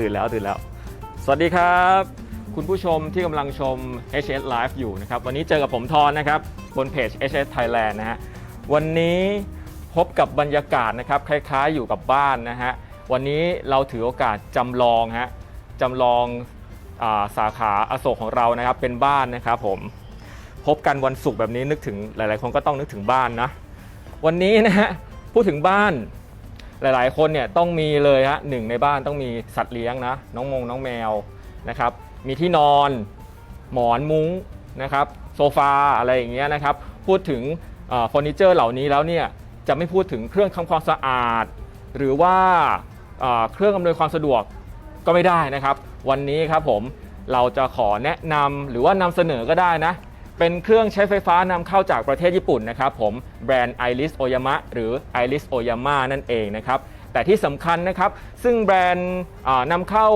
ตื่นแล้วตื่นแล้ว สวัสดีครับ คุณผู้ชมที่กำลังชม HS Live อยู่นะครับ วันนี้เจอกับผมทอนนะครับ บนเพจ HS Thailand นะฮะวันนี้พบกับบรรยากาศนะครับ คล้ายๆอยู่กับบ้านนะฮะวันนี้เราถือโอกาสจำลองฮะจำลองอาสาขาอโศกของเรานะครับเป็นบ้านนะครับผมพบกันวันศุกร์แบบนี้นึกถึงหลาย ๆ คนก็ต้องนึกถึงบ้านนะ วันนี้นะฮะพูดถึงบ้าน หลายๆ คนเนี่ยต้องมีเลยฮะหนึ่งในบ้านต้องมีสัตว์เลี้ยงนะน้องมงน้องแมวนะครับมีที่นอนหมอนมุ้งนะครับโซฟาอะไรอย่างเงี้ยนะครับพูดถึงเฟอร์นิเจอร์เหล่านี้แล้วเนี่ยจะไม่พูดถึงเครื่องทำความสะอาด หรือว่าเครื่องอำนวยความสะดวกก็ไม่ได้นะครับ วันนี้ครับผมเราจะขอแนะนำหรือว่านำเสนอก็ได้นะ เป็นเครื่องใช้ไฟฟ้านำเข้าจากประเทศญี่ปุ่นนะครับผมแบรนด์ Iris Oyama หรือ Iris Oyama นั่นเองนะครับแต่ที่สำคัญนะครับ ซึ่งแบรนด์อ่านำเข้า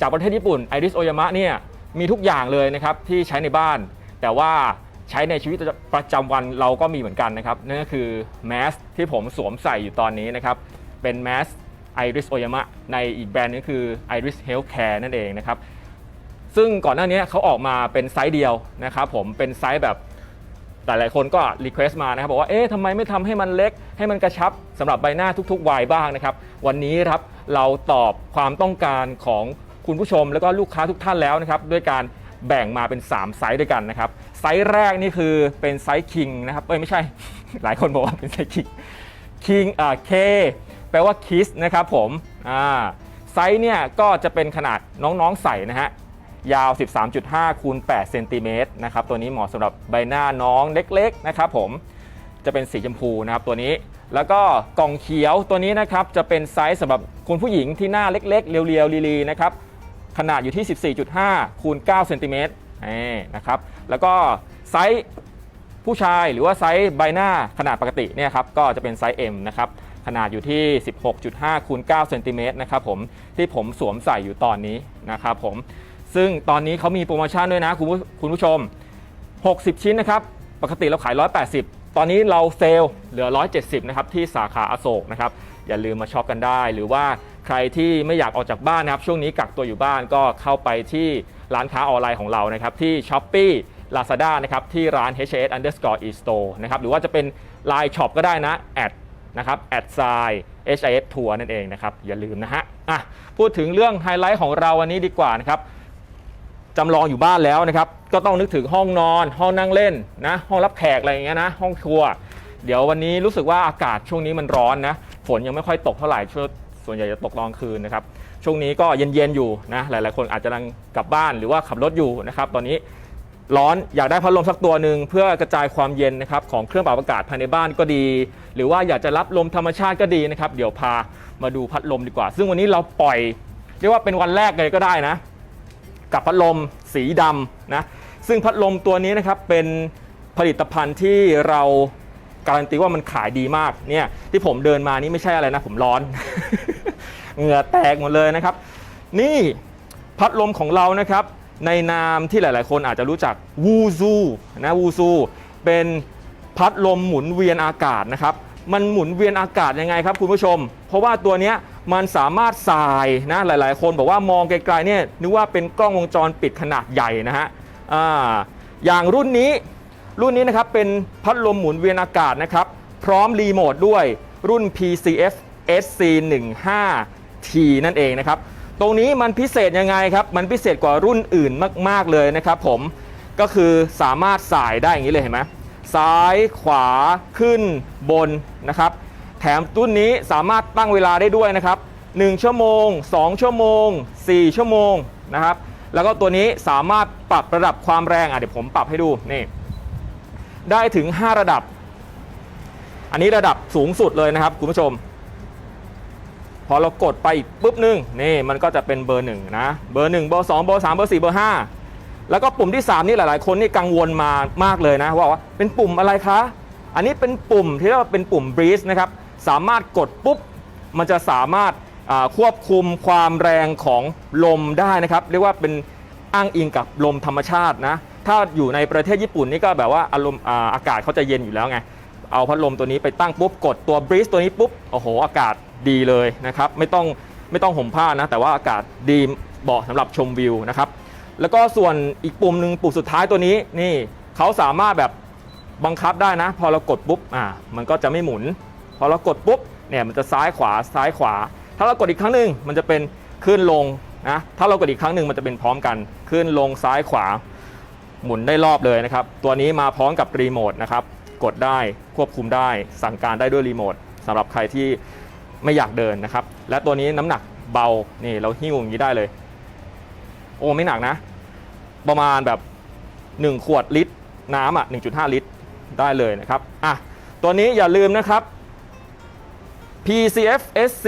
จากประเทศญี่ปุ่น Iris Oyama เนี่ยมีทุกอย่างเลยนะครับที่ใช้ในบ้าน แต่ว่าใช้ในชีวิตประจำวันเราก็มีเหมือนกันนะครับนั่นก็คือแมสที่ผมสวมใส่อยู่ตอนนี้นะครับเป็นแมส Iris Oyama ในอีกแบรนด์นึงคือ Iris Healthcare นั่นเองนะครับ ซึ่งก่อนหน้านี้เขาออกมาเป็นไซส์เดียวนะครับผมเป็นไซส์แบบหลายๆคนก็รีเควสต์มานะครับบอกว่าเอ๊ะทำไมไม่ทำให้มันเล็ก ให้มันกระชับสำหรับใบหน้าทุกๆวัยบ้างนะครับ วันนี้ครับเราตอบความต้องการของคุณผู้ชมแล้วก็ลูกค้าทุกท่านแล้วนะครับด้วยการแบ่งมาเป็น 3 ไซส์ด้วยกันนะครับ ไซส์แรกนี่คือเป็นไซส์คิงนะครับเอ้ยไม่ใช่ หลายคนบอกว่าเป็นไซส์คิงคิงอ่าเคแปลว่าคิสนะครับผมอ่าไซส์เนี่ยก็จะเป็นขนาดน้องๆใส่นะฮะ ยาว 13.5คูณ8เซนติเมตรนะครับตัวนี้เหมาะสำหรับใบหน้าน้องเล็กๆนะครับผมจะเป็นสีชมพูนะครับตัวนี้แล้วก็กล่องเขียวตัวนี้นะครับจะเป็นไซส์สำหรับคุณผู้หญิงที่หน้าเล็กๆ เรียวๆลีๆนะครับขนาดอยู่ที่ 14.5คูณ9เซนติเมตรนะครับแล้วก็ไซส์ผู้ชายหรือว่าไซส์ใบหน้าขนาดปกติเนี่ยครับก็จะเป็นไซส์ M นะครับขนาดอยู่ที่ 16.5คูณ9เซนติเมตรนะครับผมที่ผมสวมใส่อยู่ตอนนี้นะครับผม ซึ่งตอนนี้เขามีโปรโมชั่นด้วยนะคุณผู้คุณผู้ชม 60 ชิ้นนะครับ ปกติเราขาย 180 ตอนนี้เราเซลล์เหลือ 170 นะครับ ที่สาขาอโศกนะครับ อย่าลืมมาช็อปกันได้ หรือว่าใครที่ไม่อยากออกจากบ้านนะครับ ช่วงนี้กักตัวอยู่บ้านก็เข้าไปที่ร้านค้าออนไลน์ของเรานะครับ ที่ s h อ p e e Lazada นะครับที่ร้าน HS underscore e-store นะครับ หรือว่าจะเป็น Line Shop ก็ได้นะแอดนะครับแอดไซ HIS Tour นั่นเองนะครับ อย่าลืมนะฮะอะพูดถึงเรื่องไฮไลท์ของเราวันนี้ดีกว่านะครับ จำลองอยู่บ้านแล้วนะครับ ก็ต้องนึกถึงห้องนอน ห้องนั่งเล่นนะ ห้องรับแขกอะไรอย่างเงี้ยนะ ห้องครัว เดี๋ยววันนี้รู้สึกว่าอากาศช่วงนี้มันร้อนนะ ฝนยังไม่ค่อยตกเท่าไหร่ช่วงส่วนใหญ่จะตกตอนคืนนะครับ ช่วงนี้ก็เย็นๆอยู่นะ หลายๆ คนอาจจะกำลังกลับบ้านหรือว่าขับรถอยู่นะครับ ตอนนี้ร้อนอยากได้พัดลมสักตัวหนึ่งเพื่อกระจายความเย็นนะครับของเครื่องปรับอากาศภายในบ้านก็ดี หรือว่าอยากจะรับลมธรรมชาติก็ดีนะครับ เดี๋ยวพามาดูพัดลมดีกว่า ซึ่งวันนี้เราปล่อย เรียกว่าเป็นวันแรกเลยก็ได้นะ กับพัดลมสีดำนะซึ่งพัดลมตัวนี้นะครับเป็นผลิตภัณฑ์ที่เราการันตีว่ามันขายดีมากเนี่ยที่ผมเดินมานี่ไม่ใช่อะไรนะผมร้อน เหงื่อแตกหมดเลยนะครับ นี่พัดลมของเรานะครับในนามที่หลาย ๆ คนอาจจะรู้จักวูซูนะวูซูเป็นพัดลมหมุนเวียนอากาศนะครับ มันหมุนเวียนอากาศยังไงครับคุณผู้ชม เพราะว่าตัวเนี้ย มันสามารถสายนะหลาย ๆ คนบอกว่ามองไกลๆเนี่ยนึกว่าเป็นกล้องวงจรปิดขนาดใหญ่นะฮะอ่าอย่างรุ่นนี้รุ่นนี้นะครับเป็นพัดลมหมุนเวียนอากาศนะครับ พร้อมรีโมทด้วยรุ่น PCF SC15T นั่นเองนะครับ ตรงนี้มันพิเศษยังไงครับ มันพิเศษกว่ารุ่นอื่นมาก ๆ เลยนะครับผมก็คือสามารถสายได้อย่างนี้เลยเห็นไหมซ้ายขวาขึ้นบนนะครับ แถมรุ่นนี้สามารถตั้งเวลาได้ด้วยนะครับ 1 ชั่วโมง 2 ชั่วโมง 4 ชั่วโมงนะครับ แล้วก็ตัวนี้สามารถปรับระดับความแรงอะเดี๋ยวผมปรับให้ดูนี่ได้ถึง 5 ระดับ อันนี้ระดับสูงสุดเลยนะครับคุณผู้ชม พอเรากดไปอีกปุ๊บนึงนี่มันก็จะเป็นเบอร์หนึ่งนะเบอร์หนึ่งเบอร์สองเบอร์สามเบอร์สี่เบอร์ห้าแล้วก็ปุ่มที่ 3 นี่หลาย ๆ คนนี่กังวลมามากเลยนะว่าว่าเป็นปุ่มอะไรคะ อันนี้เป็นปุ่มที่เรียกว่าเป็นปุ่ม breeze นะครับ สามารถกดปุ๊บ มันจะสามารถควบคุมความแรงของลมได้นะครับ เรียกว่าเป็นอ้างอิงกับลมธรรมชาตินะ ถ้าอยู่ในประเทศญี่ปุ่นนี่ก็แบบว่าอารมณ์อากาศเขาจะเย็นอยู่แล้วไง เอาพัดลมตัวนี้ไปตั้งปุ๊บ กดตัว breeze ตัวนี้ปุ๊บ โอ้โห อากาศดีเลยนะครับ ไม่ต้องไม่ต้องห่มผ้านะ แต่ว่าอากาศดีเหมาะสำหรับชมวิวนะครับ แล้วก็ส่วนอีกปุ่มหนึ่งปุ่มสุดท้ายตัวนี้นี่เขาสามารถแบบบังคับได้นะ พอเรากดปุ๊บอ่ามันก็จะไม่หมุน อเรากดปุ๊บเนี่ยมันจะซ้ายขวาซ้ายขวา ถ้าเรากดอีกครั้งหนึ่งมันจะเป็นขึ้นลงนะถ้าเรากดอีกครั้งหนึ่งมันจะเป็นพร้อมกันขึ้นลงซ้ายขวา หมุนได้รอบเลยนะครับ ตัวนี้มาพร้อมกับรีโมทนะครับกดได้ควบคุมได้สั่งการได้ด้วยรีโมทสำหรับใครที่ไม่อยากเดินนะครับ และตัวนี้น้ำหนักเบานี่เราหิ้วอย่างนี้ได้เลย โอ้ไม่หนักนะ ประมาณแบบ 1 ขวดลิตรน้ำอะ1.5 ลิตรได้เลยนะครับอะตัวนี้อย่าลืมนะครับ PCF SC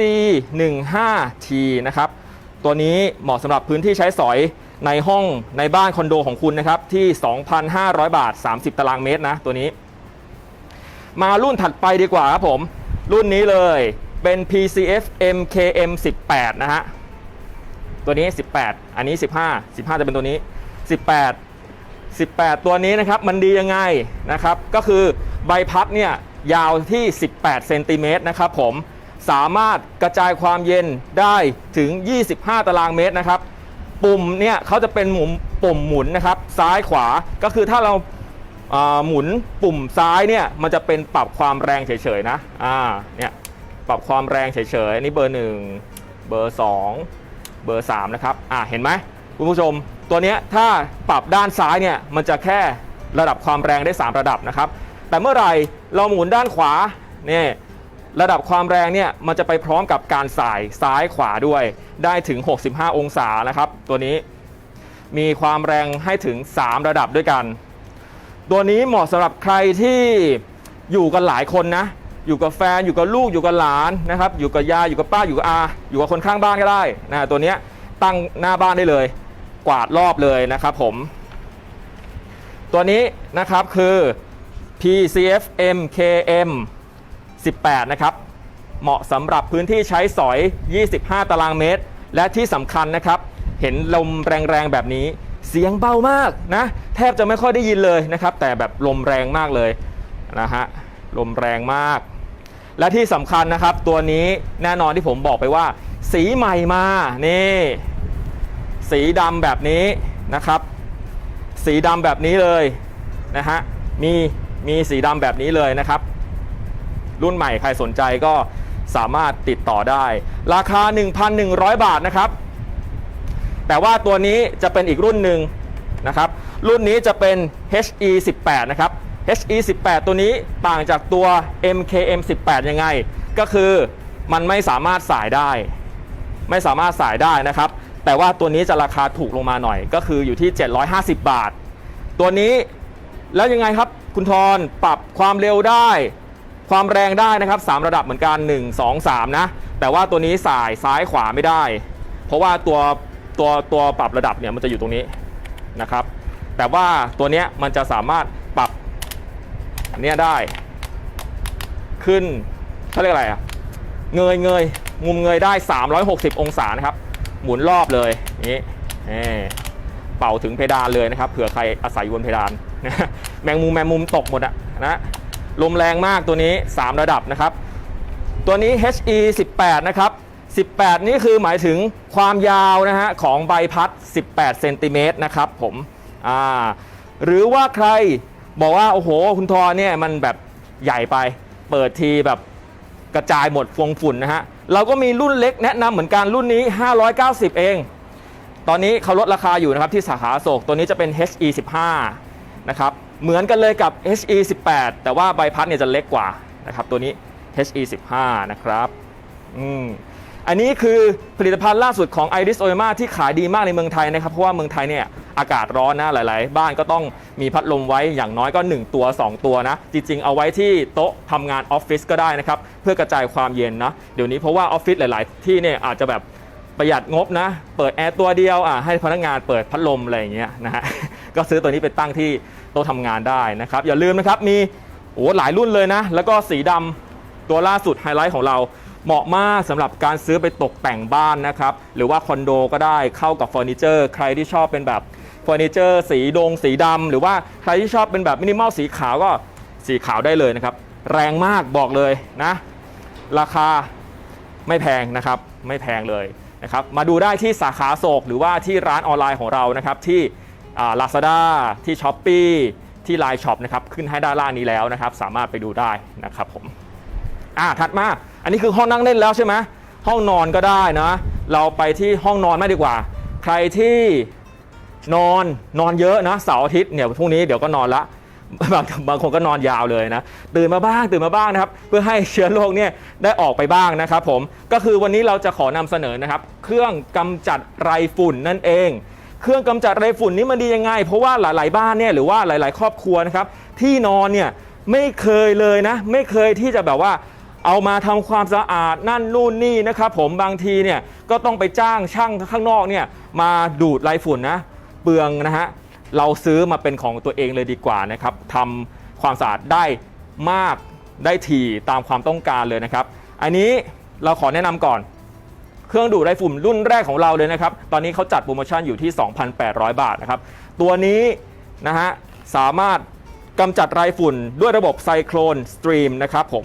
15T นะครับ ตัวนี้เหมาะสำหรับพื้นที่ใช้สอยในห้องในบ้านคอนโดของคุณนะครับ ที่ 2,500 บาท 30 ตารางเมตรนะ ตัวนี้ มารุ่นถัดไปดีกว่าครับผม รุ่นนี้เลยเป็น PCF MKM 18 นะฮะ ตัวนี้ 18 อันนี้ 15 15 จะเป็นตัวนี้ 18 18 ตัวนี้นะครับ มันดียังไงนะครับ ก็คือใบพัดเนี่ย ยาวที่ 18 เซนติเมตรนะครับผม สามารถกระจายความเย็นได้ถึง 25 ตารางเมตรนะครับ ปุ่มเนี่ยเขาจะเป็นหมุนปุ่มหมุนนะครับ ซ้ายขวา ก็คือถ้าเราาหมุนปุ่มซ้ายเนี่ย มันจะเป็นปรับความแรงเฉยๆนะ อ่า เนี่ย ปรับความแรงเฉยๆ อันนี้เบอร์ 1 เบอร์ 2 เบอร์ 3 นะครับ อ่า เห็นไหมคุณผู้ชม ตัวเนี้ยถ้าปรับด้านซ้ายเนี่ย มันจะแค่ระดับความแรงได้ 3 ระดับนะครับ แต่เมื่อไหร่เราหมุนด้านขวาเนี่ยระดับความแรงเนี่ยมันจะไปพร้อมกับการสายซ้ายขวาด้วย ได้ถึง 65 องศานะครับ ตัวนี้มีความแรงให้ถึง 3 ระดับด้วยกัน ตัวนี้เหมาะสำหรับใครที่อยู่กันหลายคนนะ อยู่กับแฟนอยู่กับลูกอยู่กับหลานนะครับ อยู่กับยายอยู่กับป้าอยู่กับอา อยู่กับคนข้างบ้านก็ได้นะตัวนี้ตั้งหน้าบ้านได้เลย กวาดรอบเลยนะครับผม ตัวนี้นะครับคือ PCF MKM 18 นะครับ เหมาะสำหรับพื้นที่ใช้สอย 25 ตารางเมตร และที่สำคัญนะครับ เห็นลมแรงๆ แบบนี้ เสียงเบามากนะ แทบจะไม่ค่อยได้ยินเลยนะครับ แต่แบบลมแรงมากเลยนะฮะ ลมแรงมาก และที่สำคัญนะครับ ตัวนี้แน่นอนที่ผมบอกไปว่า สีใหม่มา นี่ สีดำแบบนี้นะครับ สีดำแบบนี้เลยนะฮะ มี มีสีดำแบบนี้เลยนะครับ รุ่นใหม่ใครสนใจก็สามารถติดต่อได้ ราคา 1,100 บาทนะครับ แต่ว่าตัวนี้จะเป็นอีกรุ่นหนึ่งนะครับ รุ่นนี้จะเป็น HE 18นะครับ HE 18ตัวนี้ต่างจากตัว MKM 18ยังไง ก็คือมันไม่สามารถสายได้ ไม่สามารถสายได้นะครับ แต่ว่าตัวนี้จะราคาถูกลงมาหน่อย ก็คืออยู่ที่ 750 บาท ตัวนี้แล้วยังไงครับ คุณทรปรับความเร็วได้ ความแรงได้นะครับ 3 ระดับเหมือนกัน 1 2 3 นะ แต่ว่าตัวนี้สายซ้ายขวาไม่ได้ เพราะว่าตัวตัวตัวปรับระดับเนี่ยมันจะอยู่ตรงนี้นะครับ แต่ว่าตัวเนี้ยมันจะสามารถปรับอันเนี้ยได้ ขึ้นเขาเรียกอะไรอะเงยเงยมุมเงยได้ 360 องศานะครับ หมุนรอบเลยนี้นี่เป่าถึงเพดานเลยนะครับเผื่อใครอาศัยอยู่บนเพดาน แมงมุมแมงมุมตกหมดอะนะลมแรงมากตัวนี้ 3 ระดับนะครับ ตัวนี้ HE 18 นะครับ 18 นี่คือหมายถึงความยาวนะฮะของใบพัด 18 เซนติเมตรนะครับผมอ่าหรือว่าใครบอกว่า โอ้โห คุณทอเนี่ยมันแบบใหญ่ไป เปิดทีแบบกระจายหมดฟงฝุ่นนะฮะ เราก็มีรุ่นเล็กแนะนำเหมือนกันรุ่นนี้ 590 เอง ตอนนี้เขาลดราคาอยู่นะครับที่สาขาโศกตัวนี้จะเป็น HE 15 นะครับเหมือนกันเลยกับ HE 18 แต่ว่าใบพัดเนี่ยจะเล็กกว่านะครับตัวนี้ HE 15 นะครับอืมอันนี้คือผลิตภัณฑ์ล่าสุดของ Iris o y m a ที่ขายดีมากในเมืองไทยนะครับ เพราะว่าเมืองไทยเนี่ยอากาศร้อนนะหลาย ๆ บ้านก็ต้องมีพัดลมไว้อย่างน้อยก็ 1 ตัว 2 ตัวนะ จริง ๆ เอาไว้ที่โต๊ะทำงานออฟฟิศก็ได้นะครับ เพื่อกระจายความเย็นนะ เดี๋ยวนี้เพราะว่าออฟฟิศหลาย ๆ ที่เนี่ยอาจจะแบบประหยัดงบนะ เปิดแอร์ตัวเดียวอะให้พนักงานเปิดพัดลมอะไรอย่างเงี้ยนะฮะ ก็ซื้อตัวนี้ไปตั้งที่โต๊ะทำงานได้นะครับ อย่าลืมนะครับมีโอ้หลายรุ่นเลยนะ แล้วก็สีดำตัวล่าสุดไฮไลท์ของเราเหมาะมากสำหรับการซื้อไปตกแต่งบ้านนะครับ หรือว่าคอนโดก็ได้เข้ากับเฟอร์นิเจอร์ ใครที่ชอบเป็นแบบเฟอร์นิเจอร์สีดงสีดำหรือว่าใครที่ชอบเป็นแบบมินิมอลสีขาวก็สีขาวได้เลยนะครับ แรงมากบอกเลยนะ ราคาไม่แพงนะครับ ไม่แพงเลยนะครับ มาดูได้ที่สาขาโศกหรือว่าที่ร้านออนไลน์ของเรานะครับที่ ลาซาด้าที่ s h อ p e e ที่ Line Shop นะครับขึ้นให้ด้านล่างนี้แล้วนะครับ สามารถไปดูได้นะครับผมอ่าถัดมาอันนี้คือห้องนั่งเล่นแล้วใช่ไหมห้องนอนก็ได้นะ เราไปที่ห้องนอนไม่ดีกว่า ใครที่นอนนอนเยอะนะเสาร์อาทิตย์เนี่ยพรุ่งนี้เดี๋ยวก็นอนละบางบางคนก็นอนยาวเลยนะ ตื่นมาบ้างตื่นมาบ้างนะครับ เพื่อให้เชื้อโรคเนี่ยได้ออกไปบ้างนะครับผมก็คือวันนี้เราจะขอนำเสนอนะครับ เครื่องกำจัดไรฝุ่นนั่นเอง เครื่องกำจัดไรฝุ่นนี่มันดียังไง เพราะว่าหลาย ๆ บ้านเนี่ยหรือว่าหลาย ๆ ครอบครัวนะครับที่นอนเนี่ยไม่เคยเลยนะ ไม่เคยที่จะแบบว่าเอามาทำความสะอาดนั่นนู่นนี่นะครับผมบางทีเนี่ยก็ต้องไปจ้างช่างข้างนอกเนี่ยมาดูดไรฝุ่นนะเปลืองนะฮะเราซื้อมาเป็นของตัวเองเลยดีกว่านะครับทำความสะอาดได้มากได้ถี่ตามความต้องการเลยนะครับ อันนี้เราขอแนะนำก่อน เครื่องดูดไรฝุ่นรุ่นแรกของเราเลยนะครับ ตอนนี้เขาจัดโปรโมชั่นอยู่ที่ 2,800 บาทนะครับ ตัวนี้นะฮะสามารถกำจัดไรฝุ่นด้วยระบบไซโครนสตรีมนะครับผม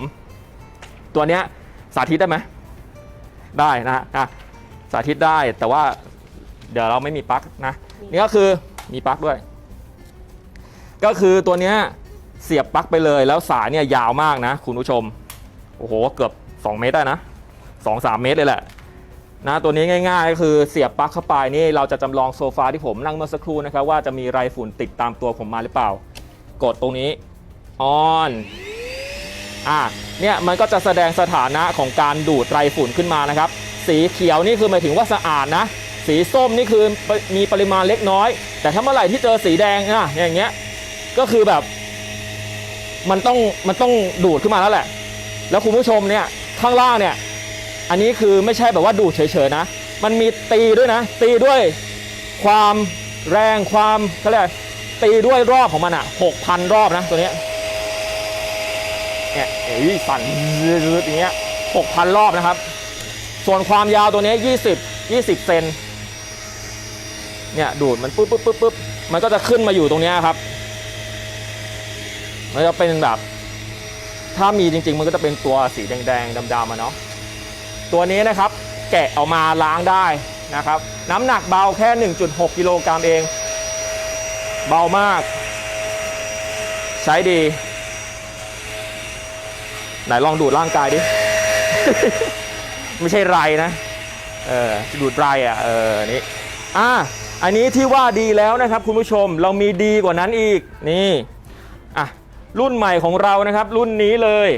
ตัวเนี้ยสาธิตได้ไหม ได้นะฮะอะสาธิตได้แต่ว่าเดี๋ยวเราไม่มีปลั๊กนะ นี่ก็คือมีปลั๊กด้วย ก็คือตัวเนี้ยเสียบปลั๊กไปเลยแล้วสายเนี่ยยาวมากนะ คุณผู้ชม โอ้โห เกือบ 2 เมตรได้นะ 2-3 เมตรเลยแหละ นะตัวนี้ง่ายๆก็คือเสียบปลั๊กเข้าไปนี่เราจะจำลองโซฟาที่ผมนั่งเมื่อสักครู่นะครับว่าจะมีไรฝุ่นติดตามตัวผมมาหรือเปล่า กดตรงนี้ออนอะเนี่ยมันก็จะแสดงสถานะของการดูดไรฝุ่นขึ้นมานะครับ สีเขียวนี่คือหมายถึงว่าสะอาดนะ สีส้มนี่คือมีปริมาณเล็กน้อย แต่ถ้าเมื่อไหร่ที่เจอสีแดงนะอย่างเงี้ยก็คือแบบ มันต้องมันต้องดูดขึ้นมาแล้วแหละ แล้วคุณผู้ชมเนี่ยข้างล่างเนี่ย อันนี้คือไม่ใช่แบบว่าดูดเฉยๆนะ มันมีตีด้วยนะ ตีด้วยความแรงความเขาเรียกอะไรตีด้วยรอบของมันอะ6,000รอบนะตัวเนี้ยเนี่ยเอ้ยสั่นอย่างเงี้ย6,000รอบนะครับ ส่วนความยาวตัวนี้20 20เซนเนี่ยดูดมันปุ๊บปุ๊บปุ๊บปุ๊บมันก็จะขึ้นมาอยู่ตรงนี้ครับ มันจะเป็นแบบ ถ้ามีจริง ๆ มันก็จะเป็นตัวสีแดงๆดำๆมาเนาะ ตัวนี้นะครับแกะออกมาล้างได้นะครับ น้ำหนักเบาแค่ 1.6 กิโลกรัมเอง เบามาก ใช้ดี ไหนลองดูดร่างกายดิ ไม่ใช่ไรนะ เออดูดไรอะ เออ นี่อะอันนี้ที่ว่าดีแล้วนะครับคุณผู้ชมเรามีดีกว่านั้นอีกนี่อะรุ่นใหม่ของเรานะครับ รุ่นนี้เลย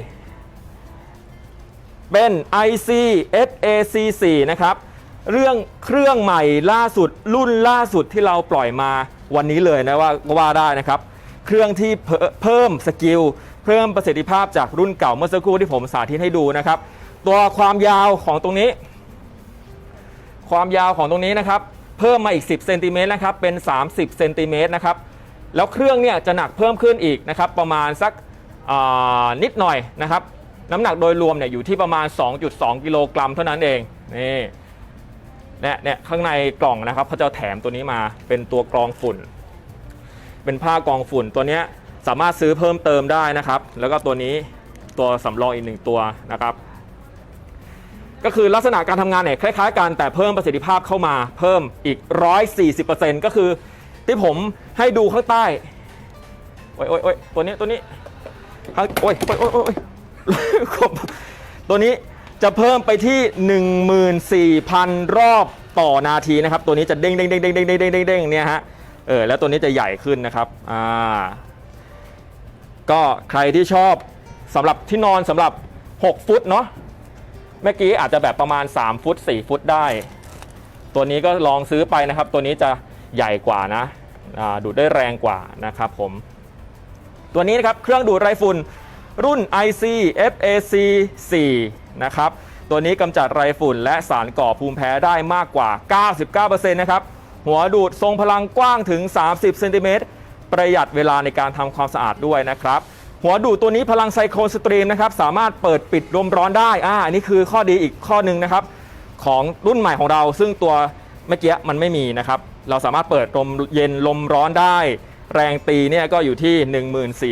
เป็น IC SAC4 นะครับ เรื่องเครื่องใหม่ล่าสุดรุ่นล่าสุดที่เราปล่อยมาวันนี้เลยนะว่าก็ว่าได้นะครับ เครื่องที่เพิ่มสกิล เพิ่มประสิทธิภาพจากรุ่นเก่าเมื่อสักครู่ที่ผมสาธิตให้ดูนะครับ ตัวความยาวของตรงนี้ ความยาวของตรงนี้นะครับ เพิ่มมาอีก 10เซนติเมตรนะครับเป็น 30เซนติเมตรนะครับแล้วเครื่องเนี่ยจะหนักเพิ่มขึ้นอีกนะครับประมาณสักนิดหน่อยนะครับ น้ำหนักโดยรวมเนี่ยอยู่ที่ประมาณ 2.2 กิโลกรัมเท่านั้นเองนี่เนี่ยเนี่ยข้างในกล่องนะครับเขาจะแถมตัวนี้มาเป็นตัวกรองฝุ่น เป็นผ้ากรองฝุ่นตัวนี้สามารถซื้อเพิ่มเติมได้นะครับ แล้วก็ตัวนี้ตัวสำรองอีกหนึ่งตัวนะครับ ก็คือลักษณะการทำงานเนี่ยคล้ายๆกันแต่เพิ่มประสิทธิภาพเข้ามาเพิ่มอีก 140%ก็คือที่ผมให้ดูข้างใต้โอ้ยโอ้ยโอ้ยตัวนี้ตัวนี้ข้างโอ้ยโอ้ยโอ้ยโอ้ย ตัวนี้จะเพิ่มไปที่ 14,000 รอบต่อนาทีนะครับ ตัวนี้จะเด้งเด้งเด้งเด้งเด้งเด้งเด้งเนี่ยฮะเออแล้วตัวนี้จะใหญ่ขึ้นนะครับอ่าก็ใครที่ชอบสำหรับที่นอนสำหรับ 6 ฟุตเนาะเมื่อกี้อาจจะแบบประมาณ 3 ฟุต 4 ฟุตได้ ตัวนี้ก็ลองซื้อไปนะครับ ตัวนี้จะใหญ่กว่านะดูดได้แรงกว่านะครับผม ตัวนี้นะครับเครื่องดูดไรฝุ่น รุ่น IC FAC 4นะครับ ตัวนี้กำจัดไรฝุ่นและสารก่อภูมิแพ้ได้มากกว่า 99%นะครับ หัวดูดทรงพลังกว้างถึง 30เซนติเมตรประหยัดเวลาในการทำความสะอาดด้วยนะครับ หัวดูดตัวนี้พลังไซโครสตรีมนะครับ สามารถเปิดปิดลมร้อนได้ อ่า อันนี้คือข้อดีอีกข้อหนึ่งนะครับ ของรุ่นใหม่ของเรา ซึ่งตัวเมื่อกี้มันไม่มีนะครับ เราสามารถเปิดลมเย็นลมร้อนได้ แรงตีเนี่ยก็อยู่ที่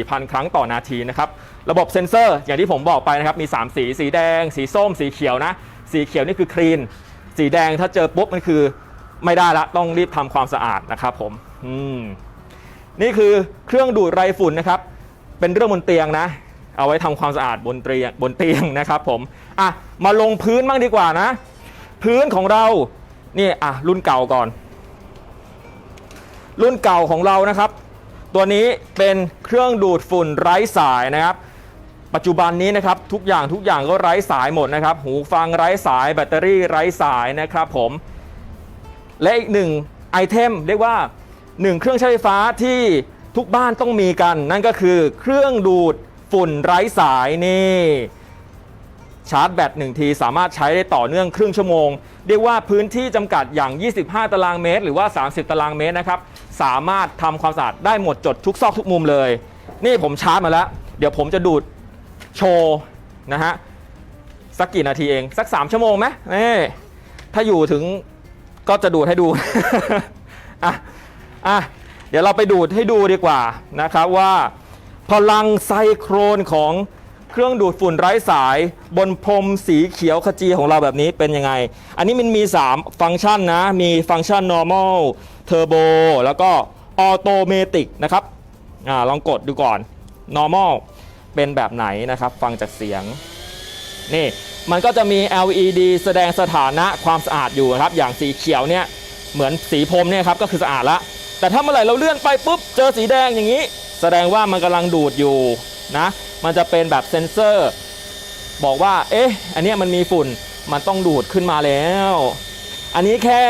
14,000 ครั้งต่อนาทีนะครับระบบเซ็นเซอร์อย่างที่ผมบอกไปนะครับมี 3 สีสีแดง สีส้ม สีเขียวนะ สีเขียวนี่คือคลีนสีแดงถ้าเจอปุ๊บมันคือไม่ได้ละต้องรีบทำความสะอาดนะครับผมอืมนี่คือเครื่องดูดไรฝุ่นนะครับ เป็นเรื่องบนเตียงนะ เอาไว้ทำความสะอาดบนเตียงบนเตียงนะครับผมอะมาลงพื้นบ้างดีกว่านะ พื้นของเรานี่อะรุ่นเก่าก่อน รุ่นเก่าของเรานะครับ ตัวนี้เป็นเครื่องดูดฝุ่นไร้สายนะครับ ปัจจุบันนี้นะครับทุกอย่างทุกอย่างก็ไร้สายหมดนะครับ หูฟังไร้สาย แบตเตอรี่ไร้สายนะครับผม และอีกหนึ่งไอเทมเรียกว่าหนึ่งเครื่องใช้ไฟฟ้าที่ทุกบ้านต้องมีกัน นั่นก็คือเครื่องดูดฝุ่นไร้สายนี่ชาร์จแบตหนึ่งทีสามารถใช้ได้ต่อเนื่องครึ่งชั่วโมง เรียกว่าพื้นที่จำกัดอย่าง 25 ตารางเมตร หรือว่า 30 ตารางเมตรนะครับ สามารถทำความสะอาดได้หมดจดทุกซอกทุกมุมเลย นี่ผมชาร์จมาแล้ว เดี๋ยวผมจะดูดโชว์นะฮะสักกี่นาทีเองสัก 3 ชั่วโมงไหมนี่ถ้าอยู่ถึงก็จะดูดให้ดูอะอะเดี๋ยวเราไปดูดให้ดูดีกว่านะครับว่าพลังไซโครนของเครื่องดูดฝุ่นไร้สาย บนพรมสีเขียวขจีของเราแบบนี้เป็นยังไง อันนี้มันมี 3 ฟังก์ชันนะ มีฟังก์ชัน normal turbo แล้วก็ automatic นะครับอ่าลองกดดูก่อน normal เป็นแบบไหนนะครับ ฟังจากเสียง นี่มันก็จะมี LED แสดงสถานะความสะอาดอยู่นะครับ อย่างสีเขียวเนี่ยเหมือนสีพรมเนี่ยครับก็คือสะอาดละแต่ถ้าเมื่อไหร่เราเลื่อนไปปุ๊บเจอสีแดงอย่างนี้ แสดงว่ามันกำลังดูดอยู่นะ มันจะเป็นแบบเซ็นเซอร์ บอกว่า เอ๊ะ อันนี้มันมีฝุ่นมันต้องดูดขึ้นมาแล้ว อันนี้แค่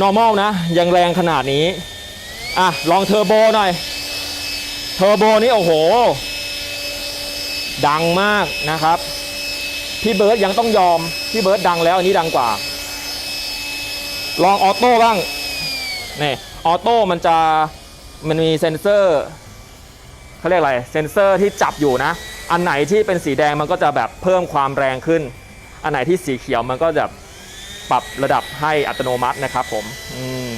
normal นะ ยังแรงขนาดนี้ อะ ลองเทอร์โบหน่อย เทอร์โบนี่ โอ้โห ดังมากนะครับ พี่เบิร์ดยังต้องยอม พี่เบิร์ดดังแล้วอันนี้ดังกว่า ลองออโต้บ้าง นี่ ออโต้มันจะ มันมีเซ็นเซอร์เขาเรียกอะไร เซ็นเซอร์ที่จับอยู่นะ อันไหนที่เป็นสีแดงมันก็จะแบบเพิ่มความแรงขึ้น อันไหนที่สีเขียวมันก็จะ ปรับระดับให้อัตโนมัตินะครับผมม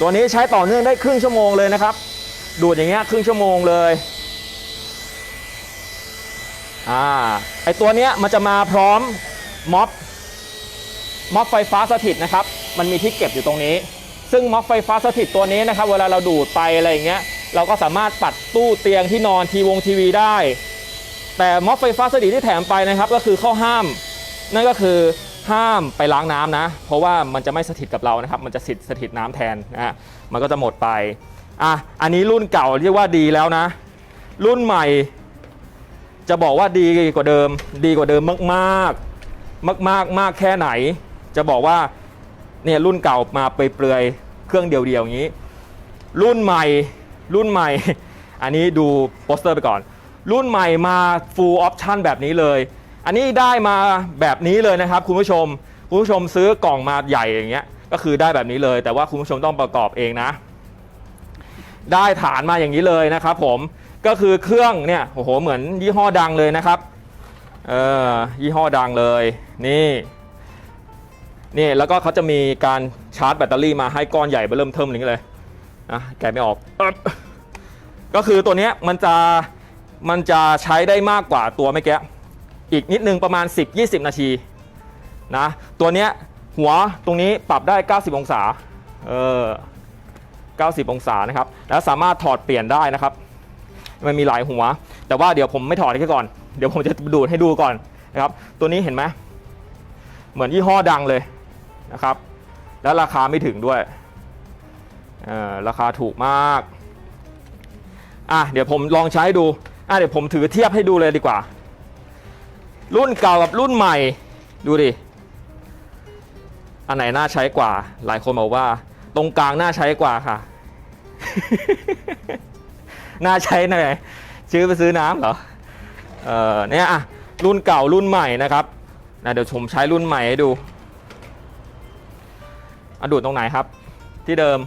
ตัวนี้ใช้ต่อเนื่องได้ครึ่งชั่วโมงเลยนะครับ ดูดอย่างเงี้ยครึ่งชั่วโมงเลยอ่าไอตัวเนี้ยมันจะมาพร้อมม็อบม็อบไฟฟ้าสถิตนะครับ มันมีที่เก็บอยู่ตรงนี้ ซึ่งม็อบไฟฟ้าสถิตตัวนี้นะครับ เวลาเราดูดไปอะไรอย่างเงี้ย เราก็สามารถปัดตู้เตียงที่นอนทีวงทีวีได้ แต่ม็อบไฟฟ้าสถิตที่แถมไปนะครับ ก็คือข้อห้าม นั่นก็คือ ห้ามไปล้างน้ำนะ เพราะว่ามันจะไม่สถิตกับเรานะครับ มันจะสิทธิ์สถิตน้ำแทนนะฮะมันก็จะหมดไปอะอันนี้รุ่นเก่าเรียกว่าดีแล้วนะ รุ่นใหม่ จะบอกว่าดีกว่าเดิม ดีกว่าเดิมมากๆ มากมากๆมากแค่ไหน จะบอกว่าเนี่ยรุ่นเก่ามาเปลือยๆเครื่องเดียวๆอย่างนี้ รุ่นใหม่รุ่นใหม่ อันนี้ดูโปสเตอร์ไปก่อน รุ่นใหม่มา full option แบบนี้เลย อันนี้ได้มาแบบนี้เลยนะครับคุณผู้ชม คุณผู้ชมซื้อกล่องมาใหญ่อย่างเงี้ย ก็คือได้แบบนี้เลย แต่ว่าคุณผู้ชมต้องประกอบเองนะ ได้ฐานมาอย่างนี้เลยนะครับผม ก็คือเครื่องเนี่ยโอ้โหเหมือนยี่ห้อดังเลยนะครับ เออยี่ห้อดังเลย นี่นี่แล้วก็เขาจะมีการชาร์จแบตเตอรี่มาให้ก้อนใหญ่ไปเริ่มเทิมอย่างนี้เลยนะแกไม่ออก ก็คือตัวนี้มันจะมันจะใช้ได้มากกว่าตัวเมื่อกี้ อีกนิดนึงประมาณ 10-20 นาทีนะตัวเนี้ยหัวตรงนี้ปรับได้ 90 องศาเออ90 องศานะครับ แล้วสามารถถอดเปลี่ยนได้นะครับ มันมีหลายหัว แต่ว่าเดี๋ยวผมไม่ถอดให้ก่อน เดี๋ยวผมจะดูดให้ดูก่อนนะครับ ตัวนี้เห็นไหมเหมือนยี่ห้อดังเลยนะครับ แล้วราคาไม่ถึงด้วยราคาถูกมาก อะเดี๋ยวผมลองใช้ดู อะเดี๋ยวผมถือเทียบให้ดูเลยดีกว่า รุ่นเก่ากับรุ่นใหม่ ดูดิ อันไหนน่าใช้กว่า หลายคนบอกว่า ตรงกลางน่าใช้กว่าค่ะ น่าใช้หนซื้อไปซื้อน้ำเหรอ เออเนี่ยอะรุ่นเก่ารุ่นใหม่นะครับนะเดี๋ยวผมใช้รุ่นใหม่ให้ดูอะดูดตรงไหนครับ ที่เดิม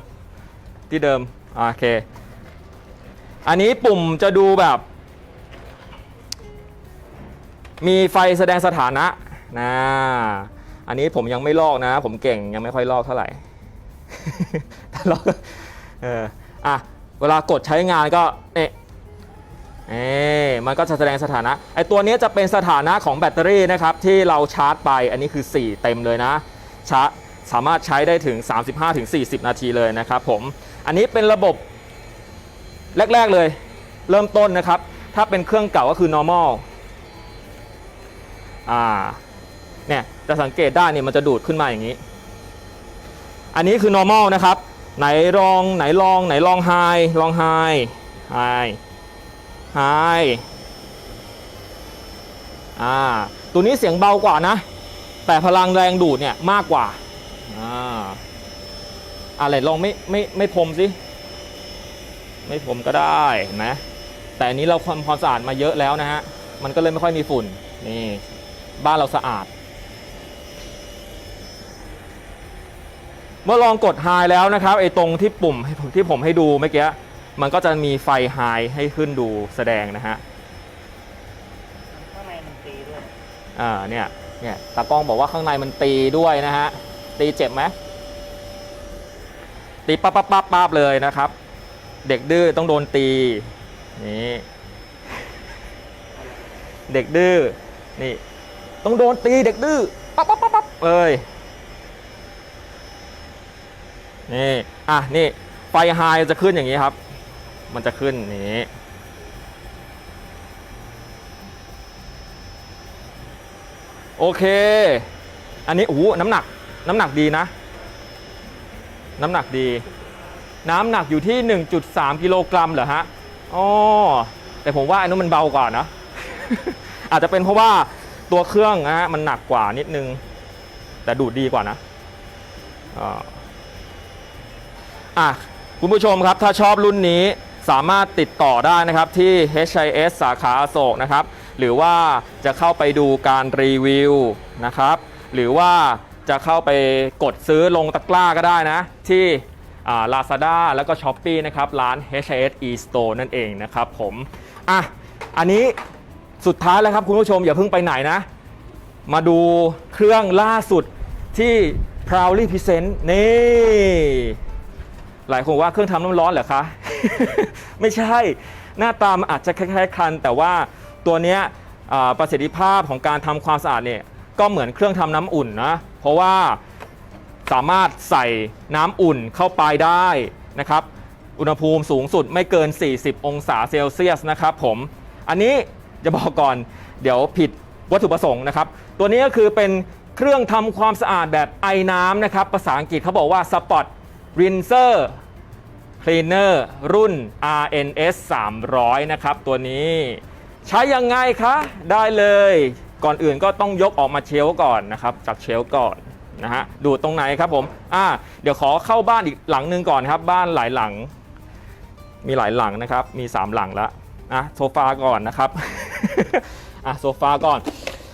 ที่เดิมโอเค อันนี้ปุ่มจะดูแบบ มีไฟแสดงสถานะนะอันนี้ผมยังไม่ลอกนะ ผมเก่งยังไม่ค่อยลอกเท่าไหร่แต่ลอกเอออะเวลากดใช้งานก็เนี่ยเอ๊มันก็จะแสดงสถานะไอตัวนี้จะเป็นสถานะของแบตเตอรี่นะครับที่เราชาร์จไปอันนี้คือ 4 เต็มเลยนะชาร์จสามารถใช้ได้ถึง 35-40 นาทีเลยนะครับผมอันนี้เป็นระบบแรก ๆเลย เริ่มต้นนะครับ ถ้าเป็นเครื่องเก่าก็คือ normal อ่าเนี่ยจะสังเกตได้เนี่ยมันจะดูดขึ้นมาอย่างนี้ อันนี้คือ normal นะครับ ไหนลองไหนลองไหนลอง high ลอง high high high อ่าตัวนี้เสียงเบากว่านะ แต่พลังแรงดูดเนี่ยมากกว่าอ่าอะไรลองไม่ไม่ไม่พรมสิไม่พรมก็ได้นไหมแต่อันนี้เราทำความสะอาดมาเยอะแล้วนะฮะมันก็เลยไม่ค่อยมีฝุ่นนี่ บ้านเราสะอาด เมื่อลองกด High แล้วนะครับไอ้ตรงที่ปุ่มที่ผมให้ดูเมื่อกี้มันก็จะมีไฟ High ให้ขึ้นดูแสดงนะฮะข้างในมันตีด้วยอ่าเนี่ยเนี่ยตากล้องบอกว่าข้างในมันตีด้วยนะฮะตีเจ็บไหมตีปั๊บปั๊บปั๊บปั๊บเลยนะครับ เด็กดื้อต้องโดนตีนี่เด็กดื้อนี่ ต้องโดนตีเด็กดื้อปั๊บปั๊บปั๊บปั๊บเอ้ยนี่ อะ นี่ ไฟไฮจะขึ้นอย่างนี้ครับ มันจะขึ้นนี้ โอเค อันนี้โอ้น้ำหนัก น้ำหนักดีนะ น้ำหนักดี น้ำหนักอยู่ที่ 1.3 กิโลกรัมเหรอฮะ อ๋อ แต่ผมว่าอันนู้นมันเบากว่านะ อาจจะเป็นเพราะว่า ตัวเครื่องนะฮะมันหนักกว่านิดนึง แต่ดูดดีกว่านะอ่าอะคุณผู้ชมครับ ถ้าชอบรุ่นนี้สามารถติดต่อได้นะครับที่ HIS สาขาอโศกนะครับ หรือว่าจะเข้าไปดูการรีวิวนะครับ หรือว่าจะเข้าไปกดซื้อลงตะกร้าก็ได้นะ ที่อ่า Lazada แล้วก็ s h อ p e e นะครับ ร้าน HIS e-store นั่นเองนะครับผม อะ อันนี้ สุดท้ายแล้วครับคุณผู้ชมอย่าเพิ่งไปไหนนะ มาดูเครื่องล่าสุดที่ Proudly Present นี่ หลายคนว่าเครื่องทำน้ำร้อนเหรอคะ ไม่ใช่หน้าตามันอาจจะคล้ายๆคัน แต่ว่าตัวเนี้ยประสิทธิภาพของการทำความสะอาดเนี่ยก็เหมือนเครื่องทำน้ำอุ่นนะ เพราะว่าสามารถใส่น้ำอุ่นเข้าไปได้นะครับ อุณหภูมิสูงสุดไม่เกิน 40 องศาเซลเซียสนะครับผม อันนี้ จะบอกก่อนเดี๋ยวผิดวัตถุประสงค์นะครับ ตัวนี้ก็คือเป็นเครื่องทำความสะอาดแบบไอน้ำนะครับ ภาษาอังกฤษเขาบอกว่า Spot Rinser Cleaner รุ่น RNS 300 นะครับ ตัวนี้ใช้ยังไงคะ ได้เลย ก่อนอื่นก็ต้องยกออกมาเชลก่อนนะครับ จากเชลก่อนนะฮะ ดูตรงไหนครับผม อ่า เดี๋ยวขอเข้าบ้านอีกหลังหนึ่งก่อนครับ บ้านหลายหลัง มีหลายหลังนะครับ มี 3 หลังแล้ว อะโซฟาก่อนนะครับ อะโซฟาก่อน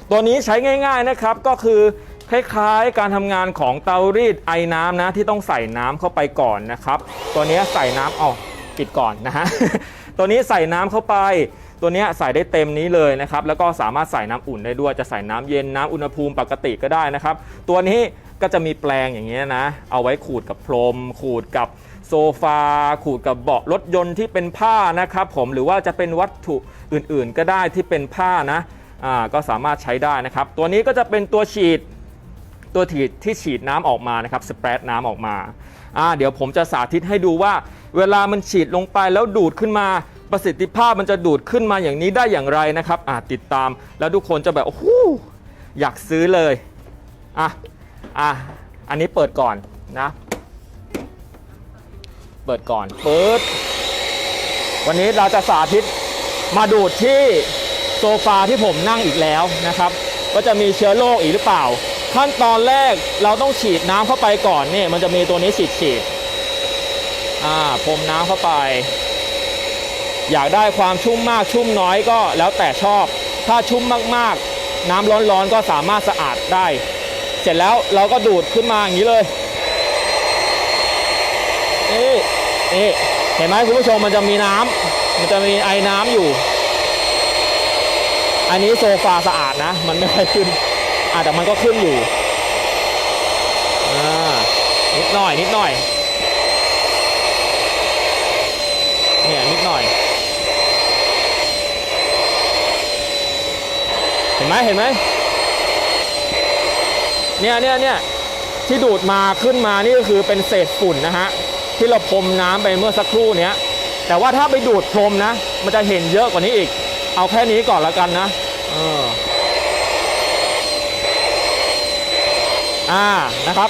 ตัวนี้ใช้ง่ายๆนะครับก็คือคล้ายๆการทำงานของเตารีดไอน้ำนะที่ต้องใส่น้ำเข้าไปก่อนนะครับ ตัวนี้ใส่น้ำอ๋อปิดก่อนนะฮะตัวนี้ใส่น้ำเข้าไป ตัวนี้ใส่ได้เต็มนี้เลยนะครับ แล้วก็สามารถใส่น้ำอุ่นได้ด้วยจะใส่น้ำเย็นน้ำอุณหภูมิปกติก็ได้นะครับ ตัวนี้ก็จะมีแปลงอย่างเงี้ยนะ เอาไว้ขูดกับพรมขูดกับ โซฟาขูดกับเบาะรถยนต์ที่เป็นผ้านะครับผมหรือว่าจะเป็นวัตถุอื่นๆ ก็ได้ที่เป็นผ้านะอ่าก็สามารถใช้ได้นะครับ ตัวนี้ก็จะเป็นตัวฉีดตัวฉีดที่ฉีดน้ำออกมานะครับสเปรดน้ำออกมาอ่าเดี๋ยวผมจะสาธิตให้ดูว่า เวลามันฉีดลงไปแล้วดูดขึ้นมาประสิทธิภาพมันจะดูดขึ้นมาอย่างนี้ได้อย่างไรนะครับอ่าติดตามแล้วทุกคนจะแบบโอ้โหอยากซื้อเลยอะอะอันนี้เปิดก่อนนะ เปิดก่อนเปิดวันนี้เราจะสาธิตมาดูดที่โซฟาที่ผมนั่งอีกแล้วนะครับว่าจะมีเชื้อโรคอีกหรือเปล่า ขั้นตอนแรกเราต้องฉีดน้ำเข้าไปก่อนนี่มันจะมีตัวนี้ฉีดฉีดอ่าพรมน้ำเข้าไป อยากได้ความชุ่มมากชุ่มน้อยก็แล้วแต่ชอบ ถ้าชุ่มมากๆ น้ำร้อนๆก็สามารถสะอาดได้ เสร็จแล้วเราก็ดูดขึ้นมาอย่างนี้เลยนี่ นี่เห็นไหมคุณผู้ชมมันจะมีน้ำมันจะมีไอ้น้ำอยู่ อันนี้โซฟาสะอาดนะ มันไม่ค่อยขึ้นอาแต่มันก็ขึ้นอยู่อ่านิดหน่อยนิดหน่อยเนี่ยนิดหน่อย เห็นไหมเห็นไหมเนี่ยเนี่ยเนี่ยที่ดูดมาขึ้นมานี่ก็คือเป็นเศษฝุ่นนะฮะ ที่เราพรมน้ำไปเมื่อสักครู่เนี้ยแต่ว่าถ้าไปดูดพรมนะ มันจะเห็นเยอะกว่านี้อีก เอาแค่นี้ก่อนแล้วกันนะอออ่านะครับ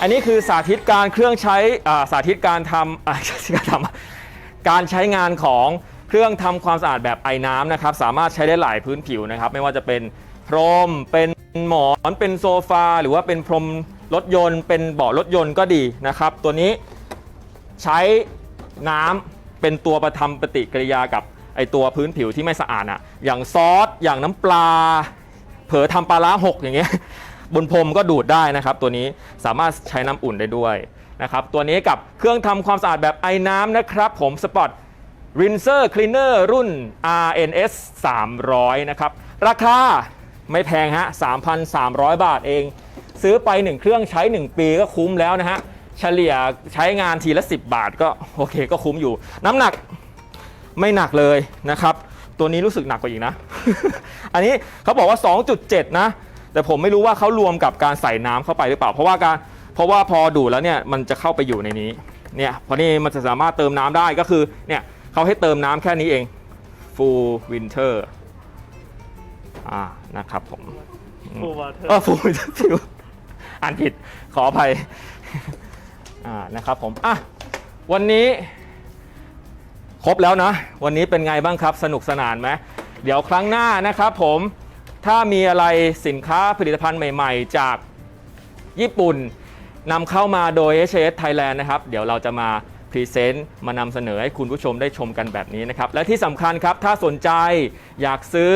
อันนี้คือสาธิตการเครื่องใช้อ่าสาธิตการทำอ่าสาธิตการทำการใช้งานของเครื่องทำความสะอาดแบบไอ้น้ำนะครับ สามารถใช้ได้หลายพื้นผิวนะครับ ไม่ว่าจะเป็นพรม เป็นหมอน เป็นโซฟา หรือว่าเป็นพรมรถยนต์ เป็นเบาะรถยนต์ก็ดีนะครับ ตัวนี้ ใช้น้ำเป็นตัวประทำปฏิกิริยากับไอตัวพื้นผิวที่ไม่สะอาดอะอย่างซอส อย่างน้ำปลา เผลอทำปลาร้าหกอย่างเงี้ยบนพรมก็ดูดได้นะครับ ตัวนี้สามารถใช้น้ำอุ่นได้ด้วยนะครับ ตัวนี้กับเครื่องทำความสะอาดแบบไอ้น้ำนะครับ ผมสปอต Rinser Cleaner รุ่น RNS 300 นะครับ ราคาไม่แพงฮะ 3,300 บาทเอง ซื้อไป 1 เครื่องใช้ 1 ปีก็คุ้มแล้วนะฮะ เฉลี่ยใช้งานทีละ 10 บาทก็โอเคก็คุ้มอยู่ น้ำหนักไม่หนักเลยนะครับ ตัวนี้รู้สึกหนักกว่าอีกนะ อันนี้เขาบอกว่า 2.7 นะ แต่ผมไม่รู้ว่าเขารวมกับการใส่น้ำเข้าไปหรือเปล่า เพราะว่าการเพราะว่าพอดูดแล้วเนี่ยมันจะเข้าไปอยู่ในนี้เนี่ยพอนี่มันจะสามารถเติมน้ำได้ก็คือเนี่ยเขาให้เติมน้ำแค่นี้เอง full winter อ่านะครับผม ฟูวอเตอร์เออ full winter fuel อ่านผิดขออภัย อ่านะครับผมอะวันนี้ครบแล้วนะ วันนี้เป็นไงบ้างครับสนุกสนานไหมเดี๋ยวครั้งหน้านะครับผมถ้ามีอะไรสินค้าผลิตภัณฑ์ใหม่ ๆ จากญี่ปุ่นนำเข้ามาโดย HS Thailand นะครับ เดี๋ยวเราจะมาพรีเซนต์มานำเสนอให้คุณผู้ชมได้ชมกันแบบนี้นะครับ และที่สำคัญครับถ้าสนใจอยากซื้อ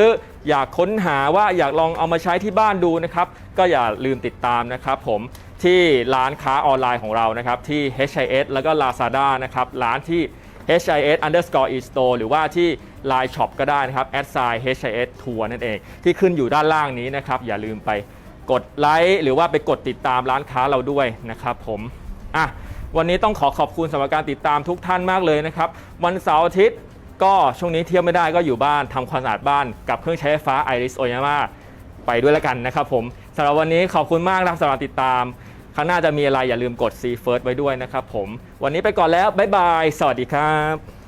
อยากค้นหาว่าอยากลองเอามาใช้ที่บ้านดูนะครับ ก็อย่าลืมติดตามนะครับผม ที่ร้านค้าออนไลน์ของเรานะครับที่ HIS แล้วก็ Lazada นะครับร้านที่ HIS underscore e-store หรือว่าที่ Line Shop ก็ได้นะครับ a d s i HIS Tour นั่นเอง ที่ขึ้นอยู่ด้านล่างนี้นะครับ อย่าลืมไปกดไลค์หรือว่าไปกดติดตามร้านค้าเราด้วยนะครับผมอะวันนี้ต้องขอขอบคุณสำหรับการติดตามทุกท่านมากเลยนะครับ วันเสาร์อาทิตย์ก็ช่วงนี้เที่ยวไม่ได้ก็อยู่บ้านทำความสะอาดบ้านกับเครื่องใช้ไฟฟ้า Iris Oyama ไปด้วยแล้วกันนะครับผมสำหรับวันนี้ขอบคุณมากครับสำหรับติดตาม ครั้งหน้าจะมีอะไรอย่าลืมกด See First ไว้ด้วยนะครับผม วันนี้ไปก่อนแล้ว บ๊ายบาย สวัสดีครับ